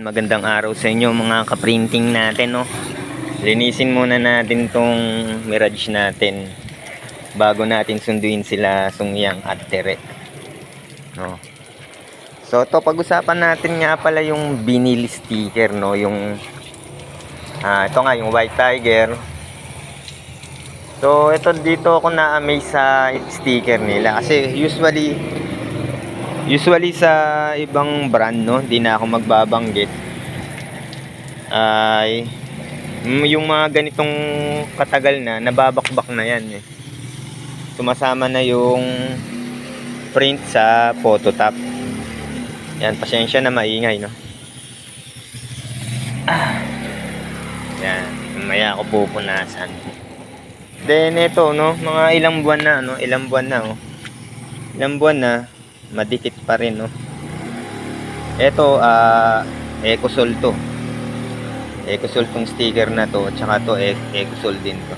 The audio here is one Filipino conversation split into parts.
Magandang araw sa inyo mga kaprinting natin no. Linisin muna natin tong Mirage natin bago natin sunduin sila Sungyang at Tere. No. So to pag-usapan natin nga pala yung vinyl sticker no, yung ah ito nga yung White Tiger. So ito dito ako na-amaze sa sticker nila kasi usually Usually sa ibang brand, no, di na ako magbabanggit. Ay mm, yung mga ganitong katagal na, nababakbak na yan eh. Sumasama na yung print sa phototop. Yan, pasensya na maingay, no. Ah. Yan, maya ako pupunasan. Then ito, no, mga ilang buwan na, no, ilang buwan na, oh. Ilang buwan na, madikit pa rin no? Ito ah Ecosol to. Ecosol tong sticker na to tsaka to E- Ecosol din to.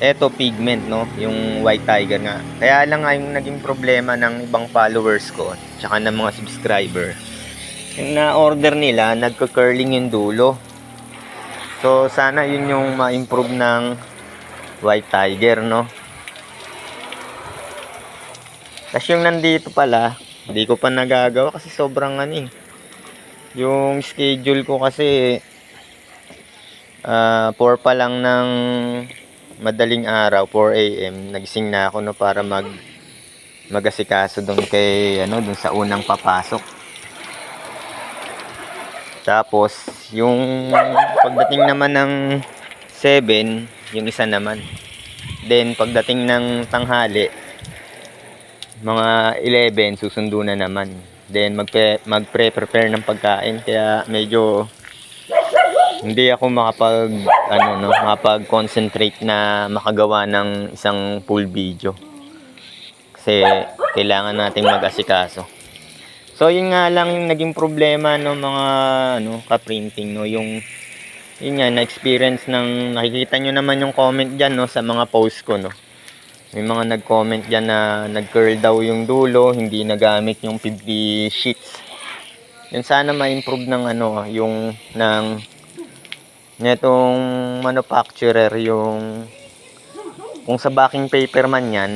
Ito pigment no? Yung white tiger nga. Kaya lang nga yung naging problema ng ibang followers ko tsaka ng mga subscriber. Yung na order nila nagka-curling yung dulo. So sana yun yung ma-improve ng white tiger no Tapos yung nandito pala, hindi ko pa nagagawa kasi sobrang ano eh. Yung schedule ko kasi ah 4 pa lang ng madaling araw, 4 AM, nagising na ako no para mag magasikaso doon kay ano doon sa unang papasok. Tapos yung pagdating naman ng 7, yung isa naman. Then pagdating ng tanghali, mga 11 susundo na naman. Then magpe magpre-prepare ng pagkain kaya medyo hindi ako makapag ano no, makapag-concentrate na makagawa ng isang full video. Kasi kailangan nating mag-asikaso. So yun nga lang yung naging problema no mga ano ka-printing no yung yun nga na-experience ng nakikita nyo naman yung comment diyan no sa mga post ko no. May mga nag-comment dyan na nag-curl daw yung dulo, hindi nagamit yung 50 sheets. Yun sana ma-improve ng ano, yung ng netong manufacturer yung kung sa backing paper man yan,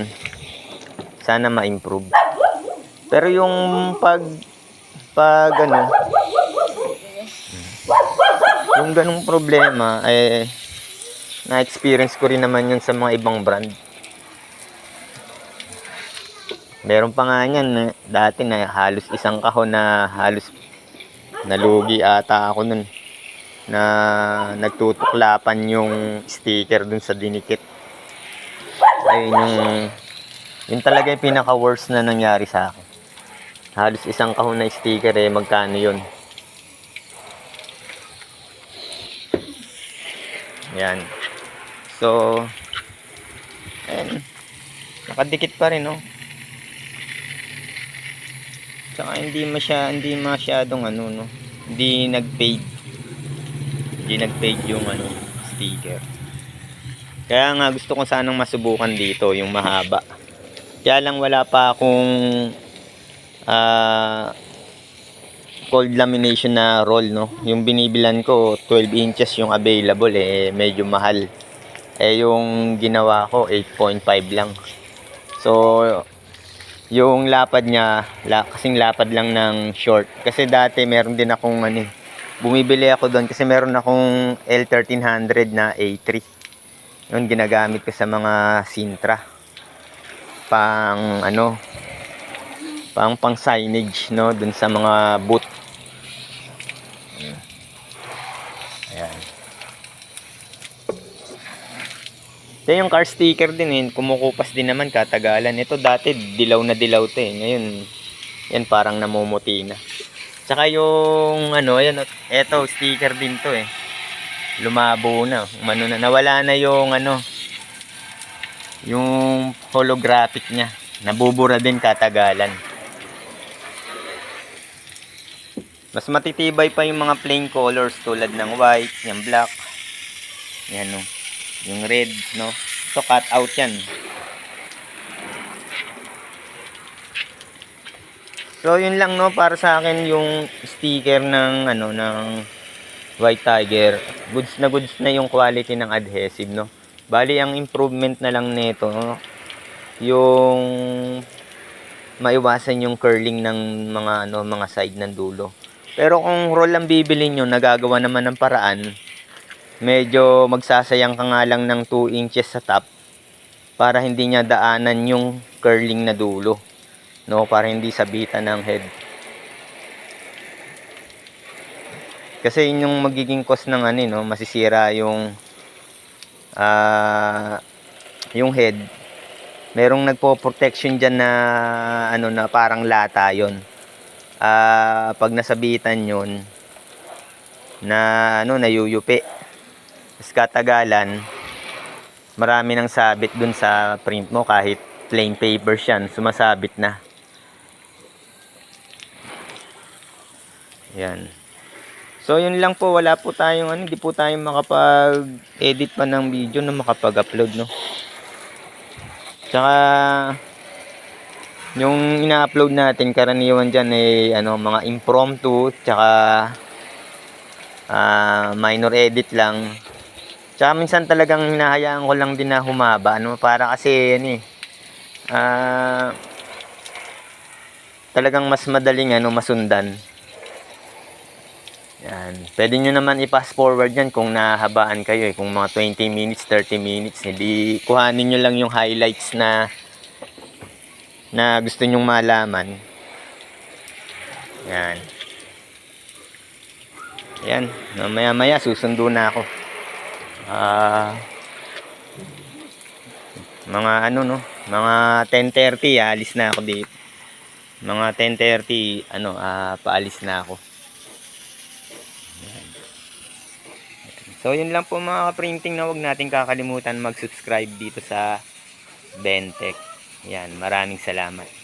sana ma-improve. Pero yung pag pag ano yung ganung problema eh na-experience ko rin naman yun sa mga ibang brand. Meron pa nga niyan, eh, dati na halos isang kahon na halos nalugi ata ako nun na nagtutuklapan yung sticker dun sa dinikit. Ayun yung yun talaga yung pinaka worst na nangyari sa akin. Halos isang kahon na sticker eh, magkano yun? Yan. So, ayun. Nakadikit pa rin, no? Tsaka hindi masya, hindi masyadong ano no. Hindi nag-fade. Hindi nag-fade yung ano, sticker. Kaya nga gusto ko sanang masubukan dito yung mahaba. Kaya lang wala pa akong ah cold lamination na roll no. Yung binibilan ko 12 inches yung available eh medyo mahal. Eh yung ginawa ko 8.5 lang. So yung lapad niya, la, kasing lapad lang ng short. Kasi dati meron din akong ano, eh, bumibili ako doon kasi meron akong L1300 na A3. Yun ginagamit ko sa mga Sintra. Pang ano, pang pang signage no doon sa mga boot. Ayan. Yan yung car sticker din eh, kumukupas din naman katagalan. Ito dati dilaw na dilaw to eh. Ngayon, yan parang namumuti na. Tsaka yung ano, yan, eto sticker din to eh. Lumabo na, umano na. Nawala na yung ano, yung holographic niya. Nabubura din katagalan. Mas matitibay pa yung mga plain colors tulad ng white, yung black. Yan no. Yung red, no? So, cut out yan. So yun lang no para sa akin yung sticker ng ano ng White Tiger. Goods na goods na yung quality ng adhesive no. Bali ang improvement na lang nito no, yung maiwasan yung curling ng mga ano mga side ng dulo. Pero kung roll ang bibili nyo, nagagawa naman ng paraan, medyo magsasayang ka nga lang ng 2 inches sa top para hindi niya daanan yung curling na dulo. No, para hindi sabitan ng head. Kasi yun yung magiging cost ng ano, eh, no, masisira yung ah yung head. Merong nagpo-protection diyan na ano na parang lata 'yon. Ah, pag nasabitan 'yon na ano nayuyupi. Tapos katagalan, marami nang sabit dun sa print mo kahit plain paper yan, sumasabit na. Yan. So yun lang po, wala po tayong ano, hindi po tayo makapag-edit pa ng video na makapag-upload, no. Tsaka yung ina-upload natin karaniwan diyan ay ano, mga impromptu, tsaka ah, minor edit lang. Tsaka minsan talagang hinahayaan ko lang din na humaba, ano, para kasi ano eh, ah, talagang mas madaling ano, masundan. Yan. Pwede nyo naman i-pass forward yan kung nahabaan kayo eh. Kung mga 20 minutes, 30 minutes. Hindi, kuhanin nyo lang yung highlights na na gusto nyong malaman. Yan. Yan. Maya maya susundo na ako. Ah mga ano no, mga 10:30 alis na ako dito. Mga 10:30 ano, ah paalis na ako. So yun lang po mga printing na wag natin kakalimutan mag-subscribe dito sa Bentech. Yan, maraming salamat.